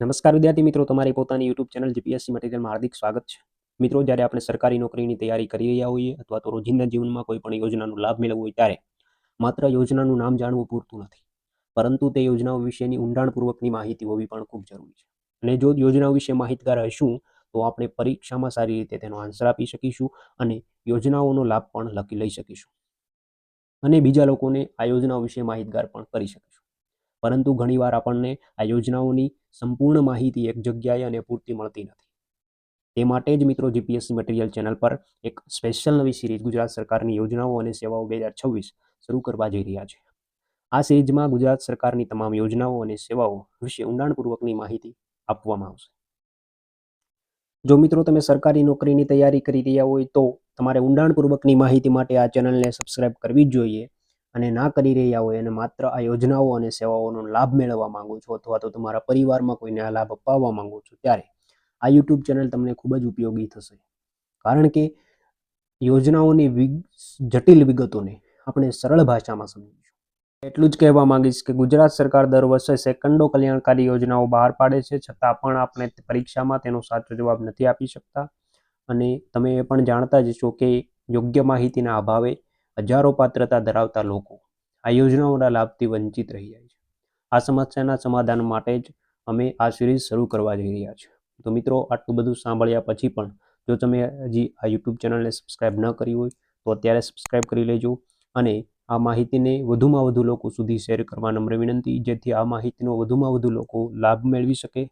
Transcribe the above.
નમસ્કાર વિદ્યાર્થી મિત્રો, તમારી પોતાની યુટ્યુબ ચેનલ જીપીએસસી મટીરિયલમાં હાર્દિક સ્વાગત છે. મિત્રો, જ્યારે આપણે સરકારી નોકરીની તૈયારી કરી રહ્યા હોઈએ અથવા તો રોજિંદા જીવનમાં કોઈ પણ યોજનાનો લાભ મેળવવો હોય ત્યારે માત્ર યોજનાનું નામ જાણવું પૂરતું નથી. પરંતુ તે યોજનાઓ વિશેની ઊંડાણપૂર્વકની માહિતી હોવી પણ ખૂબ જરૂરી છે. અને જો યોજનાઓ વિશે માહિતગાર હશું, તો આપણે પરીક્ષામાં સારી રીતે તેનો આન્સર આપી શકીશું અને યોજનાઓનો લાભ પણ લખી લઈ શકીશું. અને બીજા લોકોને આ યોજનાઓ વિશે માહિતગાર પણ કરી શકીશું. પરંતુ ઘણીવાર આપણને આ યોજનાઓની સંપૂર્ણ માહિતી એક જગ્યાએ અને પૂરતી મળતી નથી. તે માટે જ મિત્રો જીપીએસસી મટીરિયલ ચેનલ પર એક સ્પેશિયલ નવી સિરીઝ ગુજરાત સરકારની યોજનાઓ અને સેવાઓ બે હજાર છવ્વીસ શરૂ કરવા જઈ રહ્યા છે. આ સિરીઝમાં ગુજરાત સરકારની તમામ યોજનાઓ અને સેવાઓ વિશે ઊંડાણપૂર્વકની માહિતી આપવામાં આવશે. જો મિત્રો તમે સરકારી નોકરીની તૈયારી કરી રહ્યા હોય તો તમારે ઊંડાણપૂર્વકની માહિતી માટે આ ચેનલને સબસ્ક્રાઇબ કરવી જ જોઈએ. અને ના કરી રહ્યા હોય અને માત્ર આ યોજનાઓ અને સેવાઓનો લાભ મેળવવા માંગો છો અથવા તો તમારા પરિવારમાં કોઈને આ લાભ અપાવવા માંગો છો, ત્યારે આ યુટ્યુબ ચેનલ તમને ખૂબ જ ઉપયોગી થશે. કારણ કે યોજનાઓની જટિલ વિગતોને આપણે સરળ ભાષામાં સમજીશું. એટલું જ કહેવા માંગીશ કે ગુજરાત સરકાર દર વર્ષે સેકન્ડો કલ્યાણકારી યોજનાઓ બહાર પાડે છે, છતાં પણ આપણે પરીક્ષામાં તેનો સાચો જવાબ નથી આપી શકતા. અને તમે એ પણ જાણતા જ છો કે યોગ્ય માહિતીના અભાવે હજારો પાત્રતા ધરાવતા લોકો આ યોજનાઓના લાભથી વંચિત રહી જાય છે. આ સમસ્યાના સમાધાન માટે જ અમે આ સિરીઝ શરૂ કરવા જઈ રહ્યા છીએ. તો મિત્રો, આટલું બધું સાંભળ્યા પછી પણ જો તમે હજી આ યુટ્યુબ ચેનલને સબસ્ક્રાઇબ ન કરી હોય, તો અત્યારે સબસ્ક્રાઇબ કરી લેજો અને આ માહિતીને વધુમાં વધુ લોકો સુધી શેર કરવા નમ્ર વિનંતી. જેથી આ માહિતીનો વધુમાં વધુ લોકો લાભ મેળવી શકે